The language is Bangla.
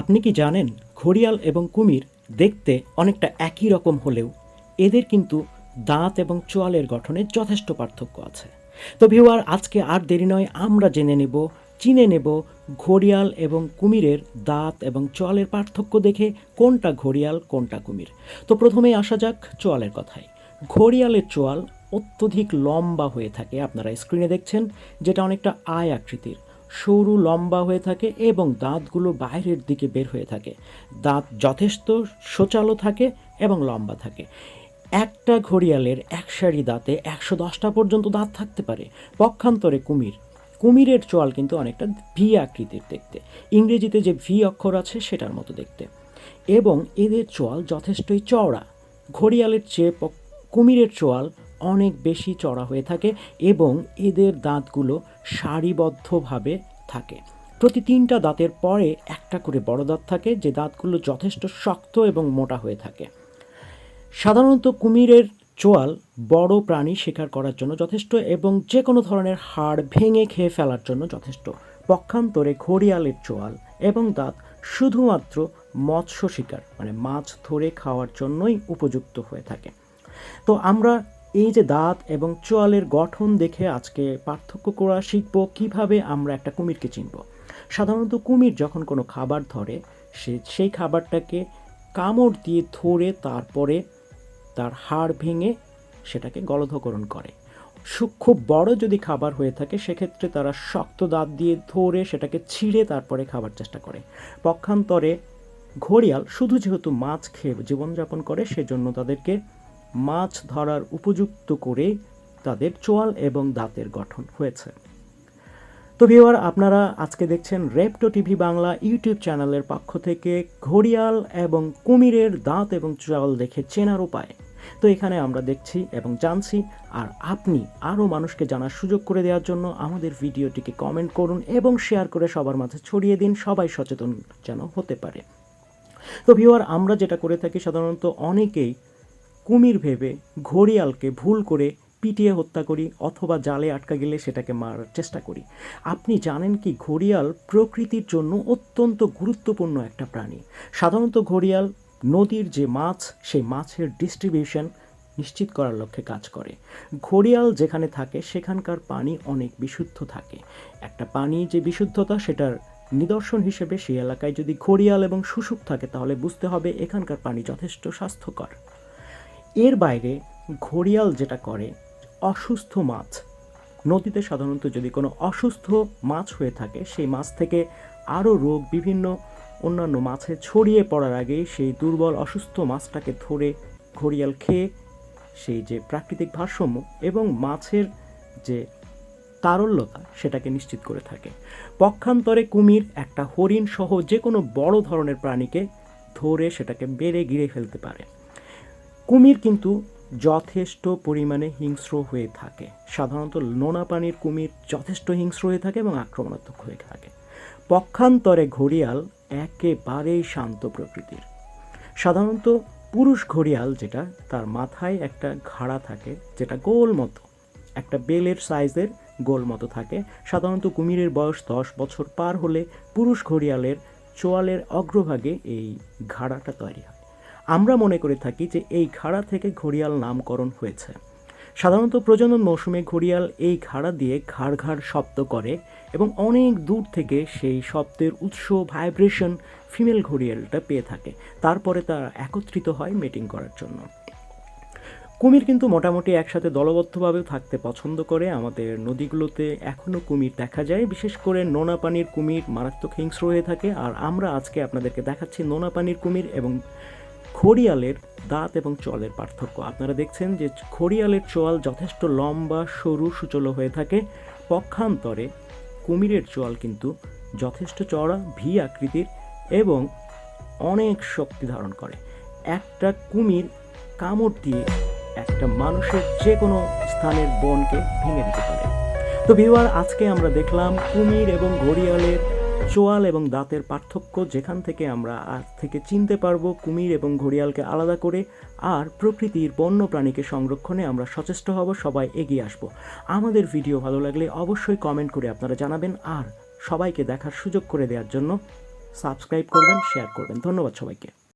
আপনি কি জানেন, ঘড়িয়াল এবং কুমির দেখতে অনেকটা একই রকম হলেও এদের কিন্তু দাঁত এবং চোয়ালের গঠনে যথেষ্ট পার্থক্য আছে। তো ভিউয়ার আজকে আর দেরি নয়, আমরা জেনে নেব, চিনে নেব ঘড়িয়াল এবং কুমিরের দাঁত এবং চোয়ালের পার্থক্য দেখে কোনটা ঘড়িয়াল, কোনটা কুমির। তো প্রথমেই আসা যাক চোয়ালের কথায়। ঘড়িয়ালের চোয়াল অত্যধিক লম্বা হয়ে থাকে, আপনারা স্ক্রিনে দেখছেন, যেটা অনেকটা আয় আকৃতির। সরু, লম্বা হয়ে থাকে এবং দাঁতগুলো বাইরের দিকে বের হয়ে থাকে। দাঁত যথেষ্ট সোচালো থাকে এবং লম্বা থাকে। একটা ঘড়িয়ালের এক সারি দাঁতে একশো দশটা পর্যন্ত দাঁত থাকতে পারে। পক্ষান্তরে কুমির। কুমিরের চোয়াল কিন্তু অনেকটা ভি আকৃতির দেখতে। ইংরেজিতে যে ভি অক্ষর আছে সেটার মতো দেখতে। এবং এদের চোয়াল যথেষ্টই চওড়া। ঘড়িয়ালের চেয়ে কুমিরের চোয়াল অনেক বেশি চড়া হয়ে থাকে এবং এদের দাঁতগুলো সারিবদ্ধভাবে থাকে। প্রতি তিনটা দাঁতের পরে একটা করে বড় দাঁত থাকে, যে দাঁতগুলো যথেষ্ট শক্ত এবং মোটা হয়ে থাকে। সাধারণত কুমিরের চোয়াল বড় প্রাণী শিকার করার জন্য যথেষ্ট এবং যে কোনো ধরনের হাড় ভেঙে খেয়ে ফেলার জন্য যথেষ্ট। পক্ষান্তরে ঘড়িয়ালের চোয়াল এবং দাঁত শুধুমাত্র মৎস্য শিকার মানে মাছ ধরে খাওয়ার জন্যই উপযুক্ত হয়ে থাকে। তো আমরা এই যে দাঁত এবং চোয়ালের গঠন দেখে আজকে পার্থক্য করা শিখব কীভাবে আমরা একটা কুমিরকে চিনব। সাধারণত কুমির যখন কোনো খাবার ধরে, সে সেই খাবারটাকে কামড় দিয়ে ধরে তারপরে তার হাড় ভেঙে সেটাকে গলধকরণ করে। খুব বড় যদি খাবার হয়ে থাকে, সেক্ষেত্রে তারা শক্ত দাঁত দিয়ে ধরে সেটাকে ছিঁড়ে তারপরে খাবার চেষ্টা করে। পক্ষান্তরে ঘড়িয়াল শুধু যেহেতু মাছ খেয়ে জীবনযাপন করে, সেজন্য তাদেরকে মাছ ধরার উপযুক্ত করে তাদের চোয়াল এবং দাঁতের গঠন হয়েছে। তো ভিউয়ার, আপনারা আজকে দেখছেন রেপটো টিভি বাংলা ইউটিউব চ্যানেলের পক্ষ থেকে ঘড়িয়াল এবং কুমিরের দাঁত এবং চোয়াল দেখে চেনার উপায়। তো এখানে আমরা দেখছি এবং জানছি, আর আপনি আরও মানুষকে জানার সুযোগ করে দেওয়ার জন্য আমাদের ভিডিওটিকে কমেন্ট করুন এবং শেয়ার করে সবার মাঝে ছড়িয়ে দিন, সবাই সচেতন যেন হতে পারে। তো ভিউয়ার, আমরা যেটা করে থাকি সাধারণত অনেকেই কুমির ভেবে ঘড়িয়ালকে ভুল করে পিটিয়ে হত্যা করি অথবা জালে আটকা গেলে সেটাকে মারার চেষ্টা করি। আপনি জানেন কি ঘড়িয়াল প্রকৃতির জন্য অত্যন্ত গুরুত্বপূর্ণ একটা প্রাণী। সাধারণত ঘড়িয়াল নদীর যে মাছ, সেই মাছের ডিস্ট্রিবিউশন নিশ্চিত করার লক্ষ্যে কাজ করে। ঘড়িয়াল যেখানে থাকে, সেখানকার পানি অনেক বিশুদ্ধ থাকে। একটা পানি যে বিশুদ্ধতা, সেটার নিদর্শন হিসেবে সেই এলাকায় যদি ঘড়িয়াল এবং শুশুক থাকে, তাহলে বুঝতে হবে এখানকার পানি যথেষ্ট স্বাস্থ্যকর। এর বাইরে ঘড়িয়াল যেটা করে, অসুস্থ মাছ। নদীতে সাধারণত যদি কোনো অসুস্থ মাছ হয়ে থাকে, সেই মাছ থেকে আরও রোগ বিভিন্ন অন্যান্য মাছে ছড়িয়ে পড়ার আগেই সেই দুর্বল অসুস্থ মাছটাকে ধরে ঘড়িয়াল খেয়ে সেই যে প্রাকৃতিক ভারসাম্য এবং মাছের যে তারল্যতা, সেটাকে নিশ্চিত করে থাকে। পক্ষান্তরে কুমির একটা হরিণ সহ যে কোনো বড় ধরনের প্রাণীকে ধরে সেটাকে বেড়ে গিরে ফেলতে পারে। কুমির কিন্তু যথেষ্ট পরিমাণে হিংস্র হয়ে থাকে। সাধারণত নোনা পানির কুমির যথেষ্ট হিংস্র হয়ে থাকে এবং আক্রমণাত্মক হয়ে থাকে। পক্ষান্তরে ঘড়িয়াল একেবারেই শান্ত প্রকৃতির। সাধারণত পুরুষ ঘড়িয়াল যেটা, তার মাথায় একটা ঘাড়া থাকে, যেটা গোল মতো। একটা বেলের সাইজের গোল মতো থাকে। সাধারণত কুমিরের বয়স দশ বছর পার হলে পুরুষ ঘড়িয়ালের চোয়ালের অগ্রভাগে এই ঘাড়াটা তৈরি হয়। আমরা মনে করে থাকি যে এই ঘাড়া থেকে ঘড়িয়াল নামকরণ হয়েছে। সাধারণত প্রজনন মৌসুমে ঘড়িয়াল এই ঘাড়া দিয়ে ঘাড় ঘাড় শব্দ করে এবং অনেক দূর থেকে সেই শব্দের উৎস ভাইব্রেশন ফিমেল ঘড়িয়ালটা পেয়ে থাকে। তারপরে তারা একত্রিত হয় মিটিং করার জন্য। কুমির কিন্তু মোটামুটি একসাথে দলবদ্ধভাবেও থাকতে পছন্দ করে। আমাদের নদীগুলোতে এখনও কুমির দেখা যায়। বিশেষ করে নোনা পানির কুমির মারাত্মক হিংস্র হয়ে থাকে। আর আমরা আজকে আপনাদেরকে দেখাচ্ছি নোনা পানির কুমির এবং ঘড়িয়ালের দাঁত এবং চোয়ালের পার্থক্য। আপনারা দেখছেন যে ঘড়িয়ালের চোয়াল যথেষ্ট লম্বা, সরু, সুচলো হয়ে থাকে। পক্ষান্তরে কুমিরের চোয়াল কিন্তু যথেষ্ট চওড়া, ভি আকৃতির এবং অনেক শক্তি ধারণ করে। একটা কুমির কামড় দিয়ে একটা মানুষের যে কোনো স্থানের বনকে ভেঙে দিতে পারে। তো ভিউয়ার, আজকে আমরা দেখলাম কুমির এবং ঘড়িয়ালের চোয়াল এবং দাঁতের পার্থক্য যেখান থেকে আমরা আজ থেকে চিনতে পারব, কুমির এবং ঘড়িয়ালকে আলাদা করে আর প্রকৃতির বন্য প্রাণীকে সংরক্ষণে আমরা সচেষ্ট হব, সবাই এগিয়ে আসব। আমাদের ভিডিও ভালো লাগলে অবশ্যই কমেন্ট করে আপনারা জানাবেন আর সবাইকে দেখার সুযোগ করে দেওয়ার জন্য সাবস্ক্রাইব করবেন, শেয়ার করবেন। ধন্যবাদ সবাইকে।